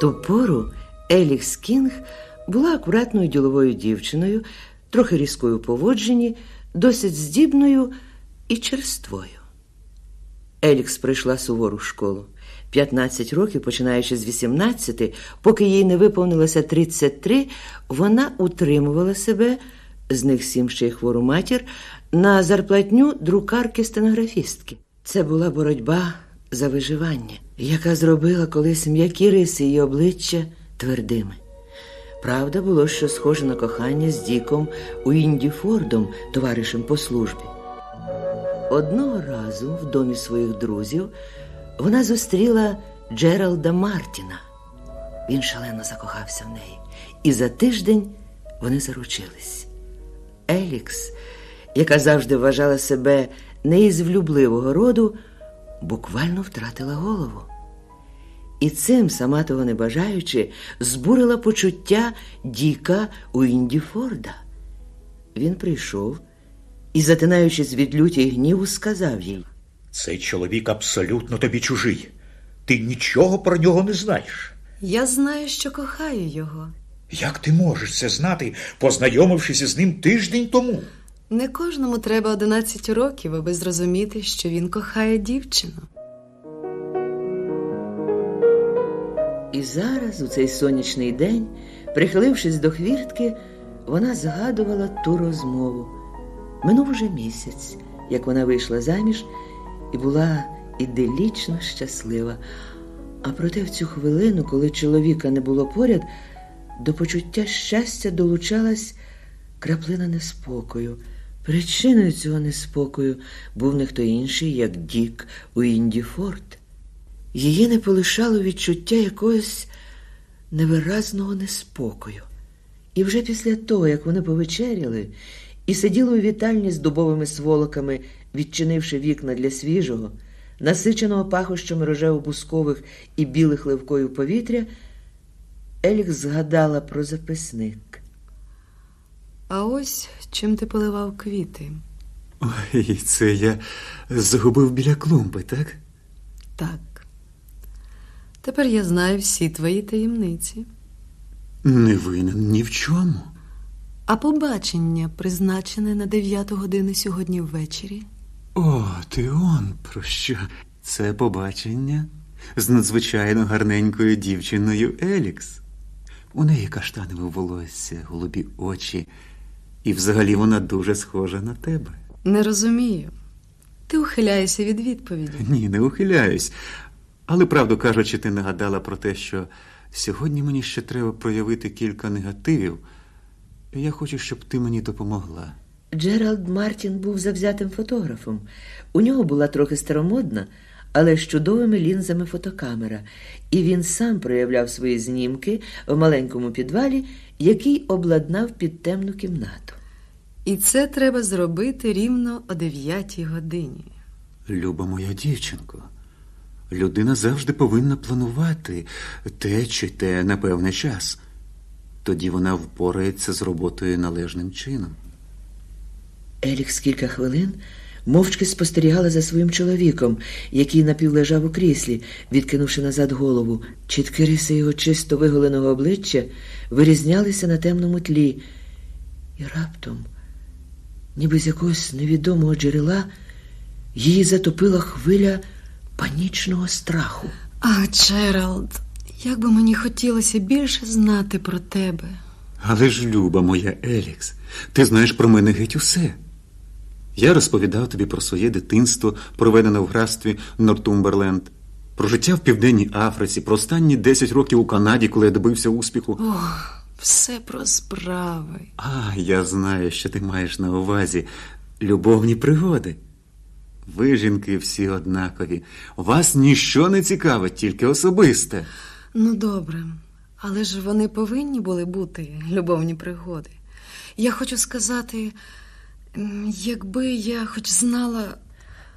ту пору Елікс Кінг була акуратною діловою дівчиною, трохи різкою поводженні, досить здібною і черствою. Елікс прийшла сувору школу. 15 років, починаючи з 18, поки їй не виповнилося 33, вона утримувала себе, з них сім ще й хвору матір, на зарплатню друкарки-стенографістки. Це була боротьба за виживання, яка зробила колись м'які риси її обличчя твердими. Правда було, що схоже на кохання з Діком Уінді Фордом, товаришем по службі. Одного разу в домі своїх друзів вона зустріла Джералда Мартіна. Він шалено закохався в неї, і за тиждень вони заручились. Елікс, яка завжди вважала себе не із влюбливого роду, буквально втратила голову. І цим, сама того не бажаючи, збурила почуття Діка Уінді Форда. Він прийшов і, затинаючись від люті й гніву, сказав їй. Цей чоловік абсолютно тобі чужий. Ти нічого про нього не знаєш. Я знаю, що кохаю його. Як ти можеш це знати, познайомившись із ним тиждень тому? Не кожному треба 11 років, аби зрозуміти, що він кохає дівчину. І зараз, у цей сонячний день, прихилившись до хвіртки, вона згадувала ту розмову. Минув уже місяць, як вона вийшла заміж і була іделічно щаслива. А проте в цю хвилину, коли чоловіка не було поряд, до почуття щастя долучалась краплина неспокою. Причиною цього неспокою був не хто інший, як Дік Уінді Форд. Її не полишало відчуття якогось невиразного неспокою. І вже після того, як вони повечеряли і сиділи у вітальні з дубовими сволоками, відчинивши вікна для свіжого, насиченого пахощами рожево-бускових і білих ливкою повітря, Елік згадала про записник. А ось чим ти поливав квіти. Ой, це я загубив біля клумби, так? Так. Тепер я знаю всі твої таємниці. Не винен ні в чому. А побачення призначене на 9 годину сьогодні ввечері. О, ти он про що? Це побачення з надзвичайно гарненькою дівчиною Елікс. У неї каштанове волосся, голубі очі, і взагалі вона дуже схожа на тебе. Не розумію. Ти ухиляєшся від відповіді. Ні, не ухиляюсь. Але, правду кажучи, ти нагадала про те, що сьогодні мені ще треба проявити кілька негативів. І я хочу, щоб ти мені допомогла. Джеральд Мартін був завзятим фотографом. У нього була трохи старомодна, але з чудовими лінзами фотокамера, і він сам проявляв свої знімки в маленькому підвалі, який обладнав під темну кімнату. І це треба зробити рівно о 9 годині. Люба моя дівчинко, людина завжди повинна планувати те чи те на певний час. Тоді вона впорається з роботою належним чином. Елікс кілька хвилин мовчки спостерігала за своїм чоловіком, який напівлежав у кріслі, відкинувши назад голову. Чіткі риси його чисто виголеного обличчя вирізнялися на темному тлі. І раптом, ніби з якогось невідомого джерела, її затопила хвиля панічного страху. А, Джеральд, як би мені хотілося більше знати про тебе. Але ж, люба моя Елікс, ти знаєш про мене геть усе. Я розповідав тобі про своє дитинство, проведене в графстві Нортумберленд, про життя в Південній Африці, про останні 10 років у Канаді, коли я добився успіху. Ох, все про справи. А, я знаю, що ти маєш на увазі любовні пригоди. Ви, жінки, всі однакові. Вас ніщо не цікавить, тільки особисте. Ну, добре, але ж вони повинні були бути любовні пригоди. Я хочу сказати, якби я хоч знала.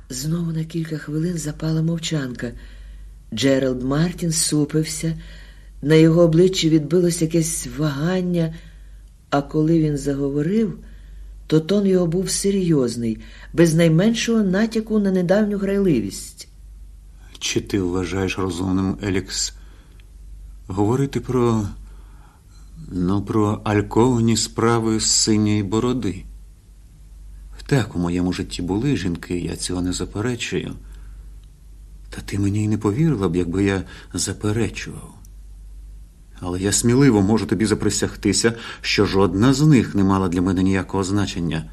Знову на кілька хвилин запала мовчанка. Джеральд Мартін супився, на його обличчі відбилось якесь вагання, а коли він заговорив, то тон його був серйозний, без найменшого натяку на недавню грайливість. Чи ти вважаєш розумним, Елікс, говорити про. Ну, про альковані справи з синьої бороди. Так, у моєму житті були жінки, я цього не заперечую. Та ти мені й не повірила б, якби я заперечував. Але я сміливо можу тобі заприсягтися, що жодна з них не мала для мене ніякого значення.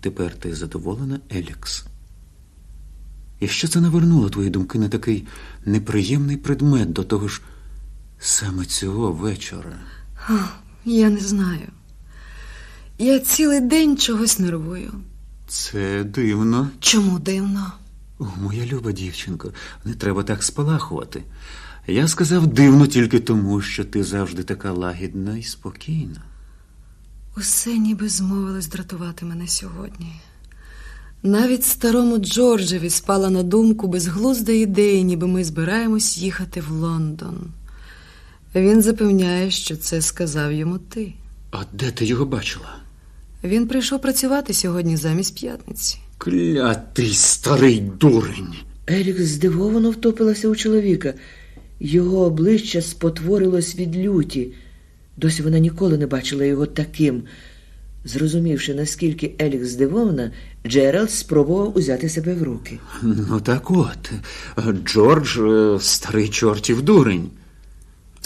Тепер ти задоволена, Елікс? І що це навернуло твої думки на такий неприємний предмет до того ж саме цього вечора? Я не знаю. Я цілий день чогось нервую. Це дивно. Чому дивно? О, моя люба дівчинко, не треба так спалахувати. Я сказав дивно тільки тому, що ти завжди така лагідна і спокійна. Усе ніби змовилось дратувати мене сьогодні. Навіть старому Джорджеві спала на думку безглузда ідея, ніби ми збираємось їхати в Лондон. Він запевняє, що це сказав йому ти. А де ти його бачила? Він прийшов працювати сьогодні замість п'ятниці. Клятий старий дурень. Елікс здивовано втопилася у чоловіка. Його обличчя спотворилось від люті. Досі вона ніколи не бачила його таким. Зрозумівши, наскільки Елікс здивована, Джеральд спробував узяти себе в руки. Ну так от, Джордж е, старий чортів дурень.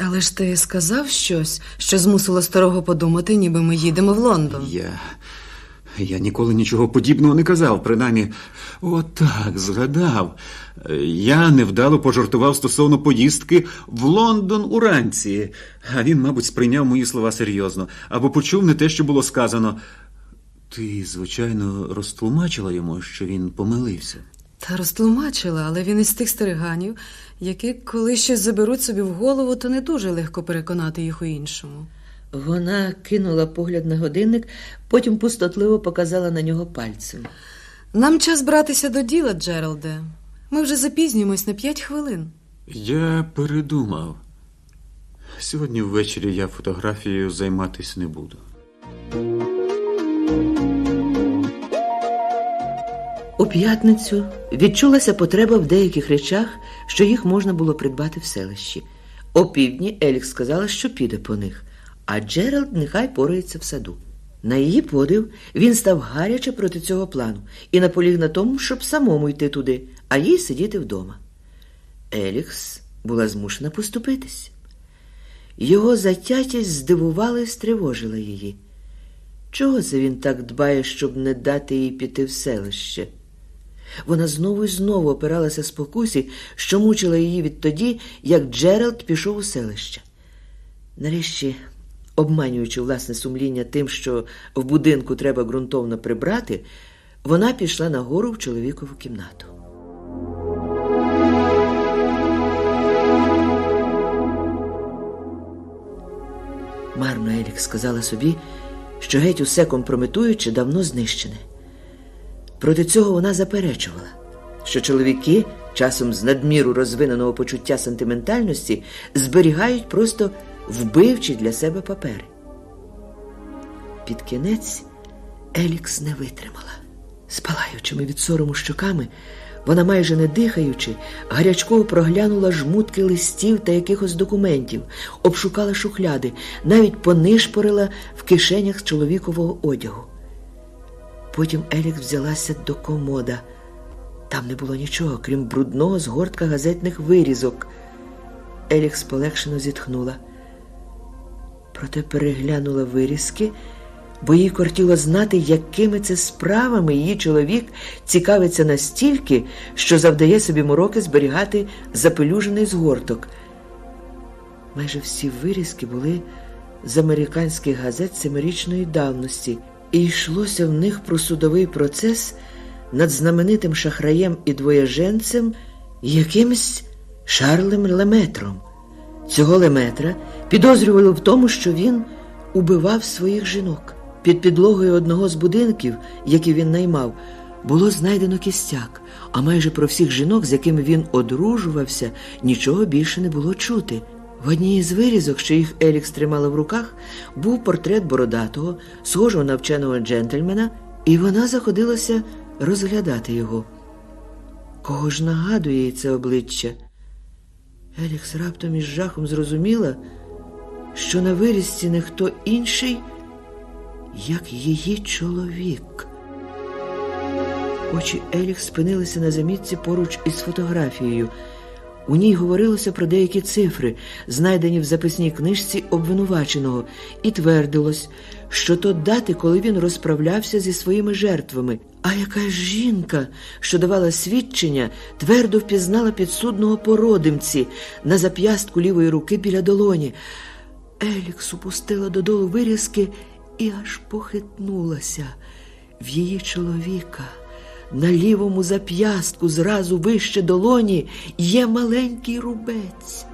Але ж ти сказав щось, що змусило старого подумати, ніби ми їдемо в Лондон. Я. Я ніколи нічого подібного не казав, принаймні, отак, згадав. Я невдало пожартував стосовно поїздки в Лондон уранці. А він, мабуть, сприйняв мої слова серйозно або почув не те, що було сказано. Ти, звичайно, розтлумачила йому, що він помилився. Та розтлумачила, але він із тих стереганів, які, коли щось заберуть собі в голову, то не дуже легко переконати їх у іншому. Вона кинула погляд на годинник, потім пустотливо показала на нього пальцем. Нам час братися до діла, Джералде. Ми вже запізнюємось на п'ять хвилин. Я передумав. Сьогодні ввечері я фотографією займатися не буду. У п'ятницю відчулася потреба в деяких речах, що їх можна було придбати в селищі. Півдні Елікс сказала, що піде по них, а Джеральд нехай порається в саду. На її подив він став гаряче проти цього плану і наполіг на тому, щоб самому йти туди, а їй сидіти вдома. Елікс була змушена поступитись. Його затятість здивувала і стривожила її. Чого це він так дбає, щоб не дати їй піти в селище? Вона знову і знову опиралася спокусі, що мучила її відтоді, як Джеральд пішов у селище. Нарешті, обманюючи власне сумління тим, що в будинку треба ґрунтовно прибрати, вона пішла нагору в чоловікову кімнату. Марно Елік сказала собі, що геть усе компрометуюче давно знищене. Проти цього вона заперечувала, що чоловіки, часом з надміру розвиненого почуття сентиментальності, зберігають просто вбивчі для себе папери. Під кінець Елікс не витримала. Спалаючими від сорому щоками, вона, майже не дихаючи, гарячково проглянула жмутки листів та якихось документів, обшукала шухляди, навіть понишпорила в кишенях чоловікового одягу. Потім Елікс взялася до комода. Там не було нічого, крім брудного згортка газетних вирізок. Елікс полегшено зітхнула. Проте переглянула вирізки, бо їй кортіло знати, якими це справами її чоловік цікавиться настільки, що завдає собі мороки зберігати запелюжений згорток. Майже всі вирізки були з американських газет семирічної давності, і йшлося в них про судовий процес над знаменитим шахраєм і двоєженцем якимсь Шарлем Леметром. Цього Леметра підозрювали в тому, що він убивав своїх жінок. Під підлогою одного з будинків, які він наймав, було знайдено кістяк, а майже про всіх жінок, з якими він одружувався, нічого більше не було чути. В одній із вирізок, що їх Елікс тримала в руках, був портрет бородатого, схожого на вченого джентльмена, і вона заходилася розглядати його. Кого ж нагадує це обличчя? Елікс раптом із жахом зрозуміла, що на вирізці не хто інший, як її чоловік. Очі Елікс спинилися на замітці поруч із фотографією. У ній говорилося про деякі цифри, знайдені в записній книжці обвинуваченого, і твердилось, що то дати, коли він розправлявся зі своїми жертвами. А якась жінка, що давала свідчення, твердо впізнала підсудного по родимці на зап'ястку лівої руки біля долоні. Елікс опустила додолу вирізки і аж похитнулася. В її чоловіка на лівому зап'ястку зразу вище долоні є маленький рубець.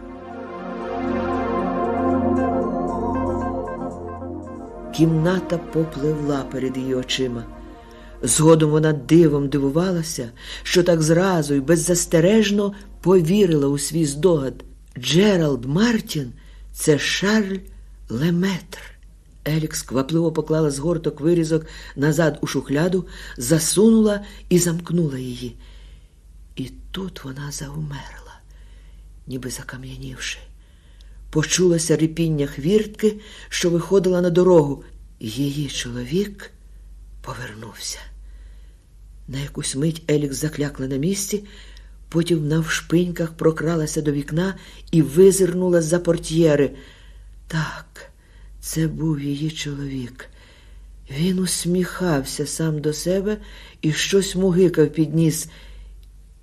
Кімната попливла перед її очима. Згодом вона дивом дивувалася, що так зразу і беззастережно повірила у свій здогад. Джеральд Мартін це Шарль Леметр. Елікс квапливо поклала згорток вирізок назад у шухляду, засунула і замкнула її. І тут вона завмерла, ніби закам'янівши. Почулося рипіння хвіртки, що виходила на дорогу. Її чоловік повернувся. На якусь мить Елікс заклякла на місці, потім навшпиньках прокралася до вікна і визирнула за портьєри. Так, це був її чоловік. Він усміхався сам до себе і щось мугикав під ніс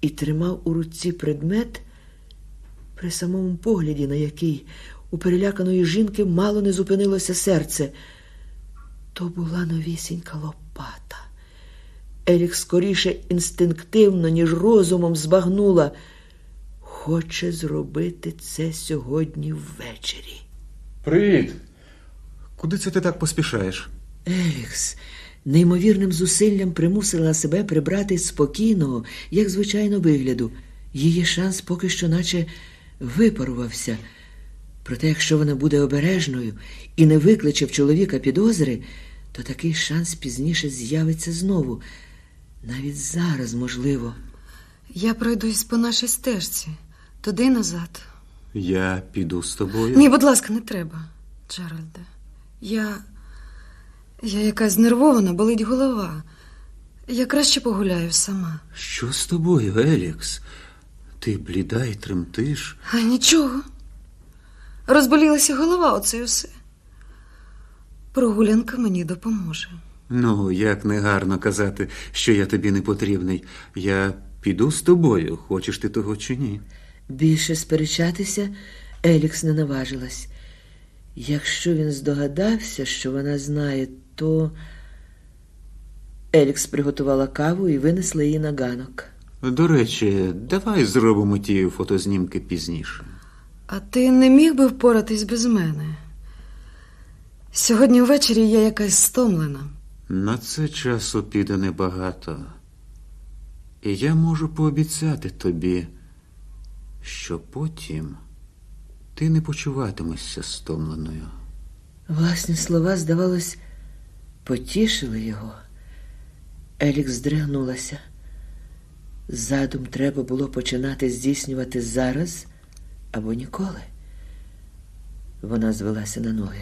і тримав у руці предмет, при самому погляді, на який у переляканої жінки мало не зупинилося серце. То була новісінька лопата. Елік скоріше інстинктивно, ніж розумом збагнула. Хоче зробити це сьогодні ввечері. Привіт. Куди це ти так поспішаєш? Елікс неймовірним зусиллям примусила себе прибрати спокійного, як звичайно, вигляду. Її шанс поки що наче випарувався. Проте, якщо вона буде обережною і не викличе в чоловіка підозри, то такий шанс пізніше з'явиться знову. Навіть зараз, можливо. Я пройдусь по нашій стежці, туди назад. Я піду з тобою. Ні, будь ласка, не треба, Джеральде. Я. Я якась знервована, болить голова. Я краще погуляю сама. Що з тобою, Елікс? Ти бліда й тремтиш. А нічого. Розболілася голова, оце й усе. Прогулянка мені допоможе. Ну, як негарно казати, що я тобі не потрібний. Я піду з тобою, хочеш ти того чи ні. Більше сперечатися Елікс не наважилась. Якщо він здогадався, що вона знає, то Елікс приготувала каву і винесла її на ганок. До речі, давай зробимо ті фотознімки пізніше. А ти не міг би впоратись без мене? Сьогодні ввечері я якась стомлена. На це часу піде небагато. І я можу пообіцяти тобі, що потім ти не почуватимешся стомленою. Власні слова, здавалось, потішили його. Елікс здригнулася. Задум треба було починати здійснювати зараз або ніколи. Вона звелася на ноги.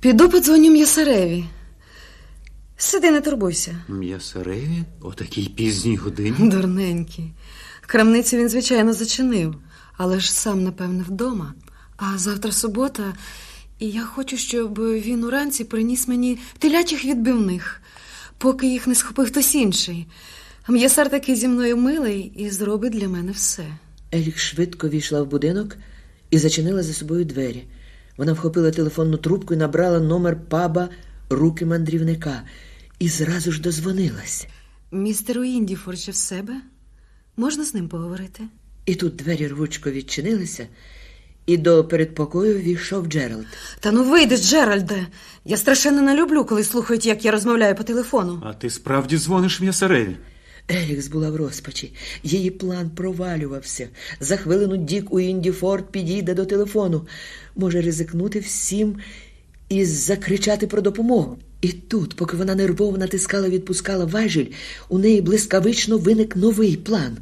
Піду подзвоню м'ясареві. Сиди, не турбуйся. М'ясареві о такій пізній годині. Дурненький. Крамницю він, звичайно, зачинив, але ж сам, напевне, вдома. А завтра субота, і я хочу, щоб він уранці приніс мені телячих відбивних, поки їх не схопив хтось інший. М'ясар такий зі мною милий і зробить для мене все. Елік швидко війшла в будинок і зачинила за собою двері. Вона вхопила телефонну трубку і набрала номер паба руки мандрівника і зразу ж дозвонилась. Містер Уіндіфор ще в себе? Можна з ним поговорити? І тут двері рвучко відчинилися, і до передпокою війшов Джеральд. Та ну вийди, Джеральде. Я страшенно не люблю, коли слухають, як я розмовляю по телефону. А ти справді дзвониш м'ясареві? Елікс була в розпачі. Її план провалювався. За хвилину Дік у Індіфорд підійде до телефону. Може ризикнути всім і закричати про допомогу. І тут, поки вона нервово натискала відпускала важіль, у неї блискавично виник новий план.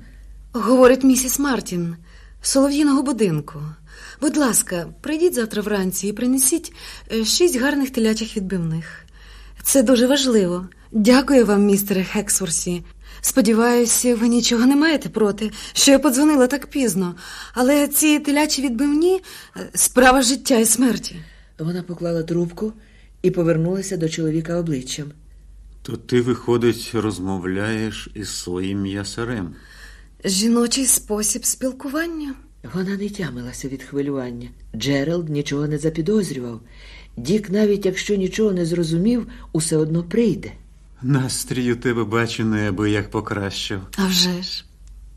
Говорить місіс Мартін. солов'їного будинку. Будь ласка, прийдіть завтра вранці і принесіть е, шість гарних телячих відбивних. Це дуже важливо. Дякую вам, містере Хексворсі. Сподіваюся, ви нічого не маєте проти, що я подзвонила так пізно. Але ці телячі відбивні е, справа життя і смерті. Вона поклала трубку і повернулася до чоловіка обличчям. То ти, виходить, розмовляєш із своїм м'ясарем. Жіночий спосіб спілкування. Вона не тямилася від хвилювання. Джеральд нічого не запідозрював. Дік, навіть якщо нічого не зрозумів, усе одно прийде. Настрій у тебе бачу неабияк покращив. А вже ж,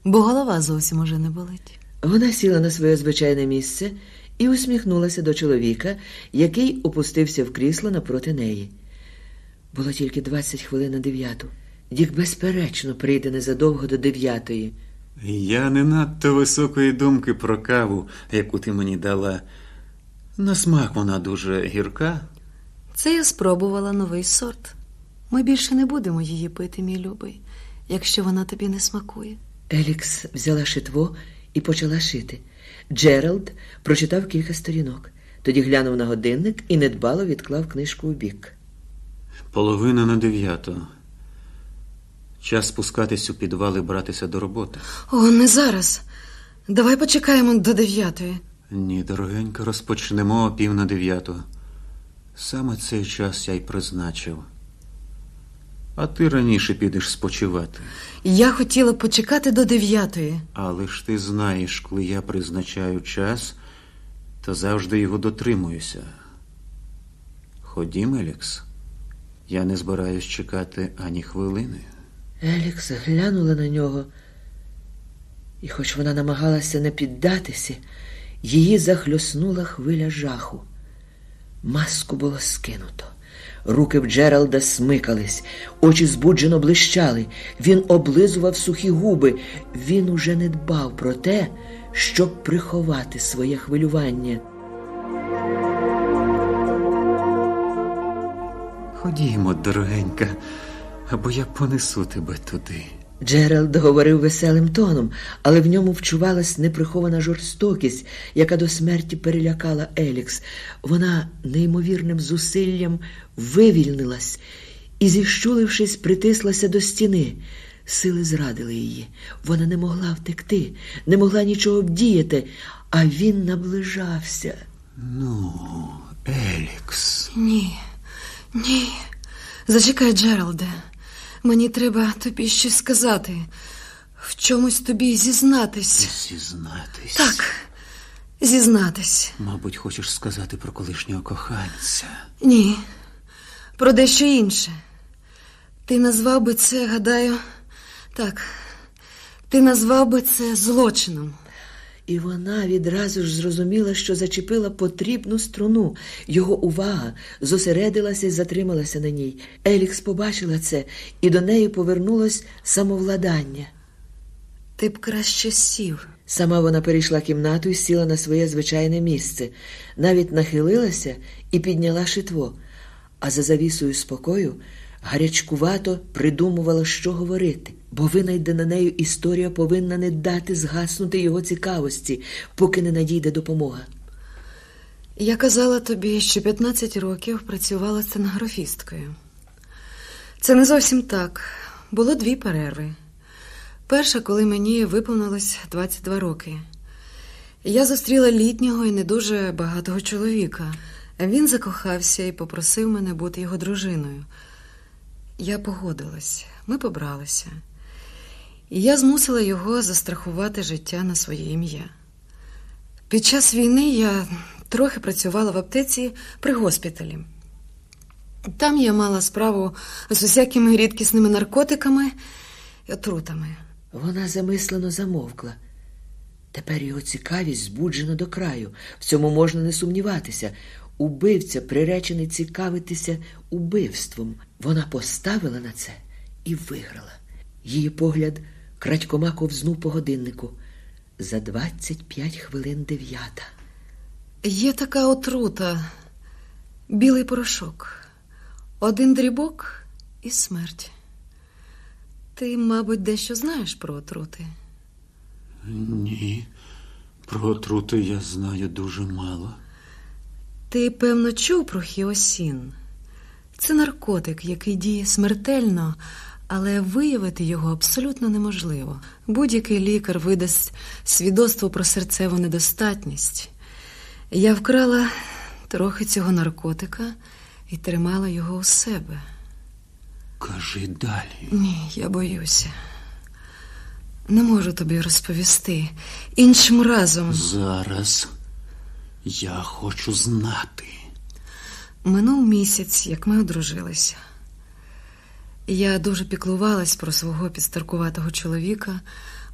бо голова зовсім уже не болить. Вона сіла на своє звичайне місце і усміхнулася до чоловіка, який опустився в крісло напроти неї. Було тільки 20 хвилин на дев'яту. Дік, безперечно, прийде незадовго до дев'ятої. Я не надто високої думки про каву, яку ти мені дала. На смак вона дуже гірка. Це я спробувала новий сорт. Ми більше не будемо її пити, мій любий, якщо вона тобі не смакує. Елікс взяла шитво і почала шити. Джеральд прочитав кілька сторінок, тоді глянув на годинник і недбало відклав книжку у бік. Половина на дев'яту. Час спускатись у підвал і братися до роботи. О, не зараз. Давай почекаємо до дев'ятої. Ні, дорогенько, розпочнемо о пів на дев'яту. Саме цей час я й призначив. А ти раніше підеш спочивати. Я хотіла почекати до дев'ятої. Але ж ти знаєш, коли я призначаю час, то завжди його дотримуюся. Ходім, Елікс. Я не збираюсь чекати ані хвилини. Елікс глянула на нього, і хоч вона намагалася не піддатися, її захльоснула хвиля жаху. Маску було скинуто. Руки в Джералда смикались, очі збуджено блищали. Він облизував сухі губи. Він уже не дбав про те, щоб приховати своє хвилювання. Ходімо, дорогенька, або я понесу тебе туди. Джеральд говорив веселим тоном, але в ньому вчувалась неприхована жорстокість, яка до смерті перелякала Елікс. Вона неймовірним зусиллям вивільнилась і, зіщулившись, притислася до стіни. Сили зрадили її. Вона не могла втекти, не могла нічого вдіяти, а він наближався. Ну, Елікс. Ні, ні. Зачекай, Джералде. Мені треба тобі щось сказати, в чомусь тобі зізнатись. Зізнатись. Так, зізнатись. Мабуть, хочеш сказати про колишнього коханця. Ні, про дещо інше. Ти назвав би це, гадаю, так, ти назвав би це злочином. І вона відразу ж зрозуміла, що зачепила потрібну струну. Його увага зосередилася і затрималася на ній. Елікс побачила це, і до неї повернулось самовладання. Ти б краще сів. Сама вона перейшла кімнату і сіла на своє звичайне місце, навіть нахилилася і підняла шитво, а за завісою спокою гарячкувато придумувала, що говорити, бо винайдена нею історія повинна не дати згаснути його цікавості, поки не надійде допомога. Я казала тобі, що 15 років працювала стенографісткою. Це не зовсім так. Було дві перерви. Перша, коли мені виповнилось 22 роки. Я зустріла літнього і не дуже багатого чоловіка. Він закохався і попросив мене бути його дружиною. Я погодилась, ми побралися. І я змусила його застрахувати життя на своє ім'я. Під час війни я трохи працювала в аптеці при госпіталі. Там я мала справу з усякими рідкісними наркотиками і отрутами. Вона замислено замовкла. Тепер його цікавість збуджена до краю. В цьому можна не сумніватися. Убивця приречений цікавитися убивством. Вона поставила на це і виграла. Її погляд крадькома ковзнув по годиннику. За 25 хвилин дев'ята. Є така отрута, білий порошок, один дрібок і смерть. Ти, мабуть, дещо знаєш про отрути. Ні. Про отрути я знаю дуже мало. Ти, певно, чув про хіосін. Це наркотик, який діє смертельно, але виявити його абсолютно неможливо. Будь-який лікар видасть свідоцтво про серцеву недостатність. Я вкрала трохи цього наркотика і тримала його у себе. Кажи далі. Ні, я боюся. Не можу тобі розповісти. Іншим разом. Зараз я хочу знати. Минув місяць, як ми одружилися. Я дуже піклувалась про свого підстаркуватого чоловіка,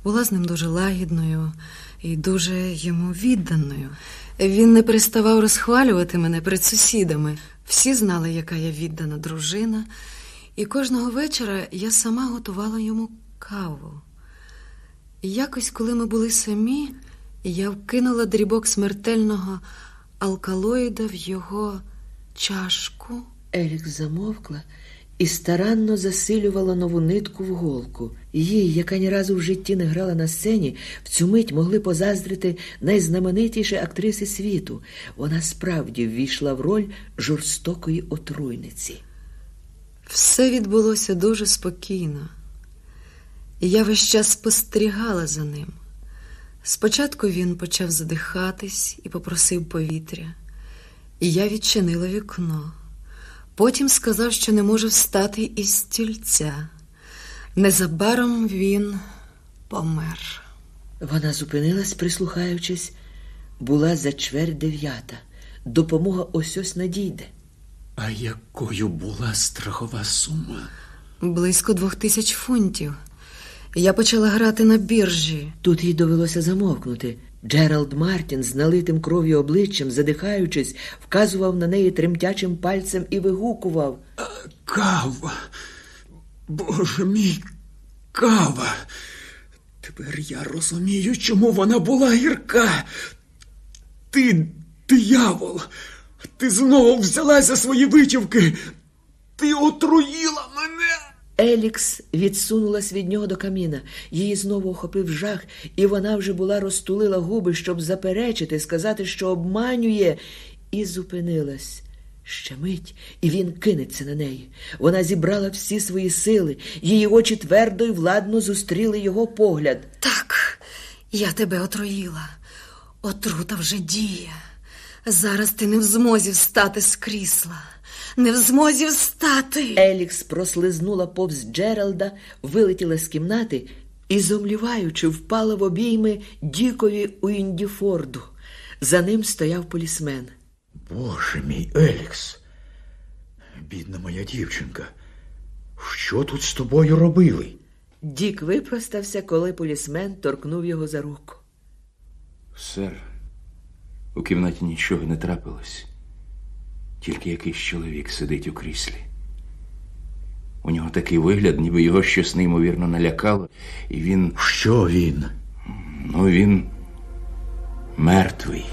була з ним дуже лагідною і дуже йому відданою. Він не переставав розхвалювати мене перед сусідами. Всі знали, яка я віддана дружина, і кожного вечора я сама готувала йому каву. І якось, коли ми були самі, я вкинула дрібок смертельного алкалоїда в його чашку. Елікс замовкла і старанно засилювала нову нитку в голку. Їй, яка ні разу в житті не грала на сцені, в цю мить могли позаздрити найзнаменитіші актриси світу. Вона справді ввійшла в роль жорстокої отруйниці. Все відбулося дуже спокійно. Я весь час спостерігала за ним. Спочатку він почав задихатись і попросив повітря, і я відчинила вікно. Потім сказав, що не може встати із стільця. Незабаром він помер. Вона зупинилась, прислухаючись, була за чверть дев'ята. Допомога ось ось надійде. А якою була страхова сума? Близько двох тисяч фунтів. Я почала грати на біржі. Тут їй довелося замовкнути. Джеральд Мартін з налитим кров'ю обличчям, задихаючись, вказував на неї тремтячим пальцем і вигукував. Кава. Боже мій, кава. Тепер я розумію, чому вона була гірка. Ти, диявол, ти знову взялась за свої витівки. Ти отруїла. Елікс відсунулась від нього до каміна. Її знову охопив жах, і вона вже була розтулила губи, щоб заперечити, сказати, що обманює, і зупинилась. Ще мить, і він кинеться на неї. Вона зібрала всі свої сили, її очі твердо й владно зустріли його погляд. Так, я тебе отруїла. Отрута вже діє. Зараз ти не в змозі встати з крісла. Не в змозі встати. Елікс прослизнула повз Джералда, вилетіла з кімнати і, зомліваючи, впала в обійми Дікові у Індіфорду. За ним стояв полісмен. Боже мій Елікс, бідна моя дівчинка, що тут з тобою робили? Дік випростався, коли полісмен торкнув його за руку. Сер, у кімнаті нічого не трапилось. Тільки якийсь чоловік сидить у кріслі. У нього такий вигляд, ніби його щось неймовірно налякало, і він. Що він? Ну, він мертвий.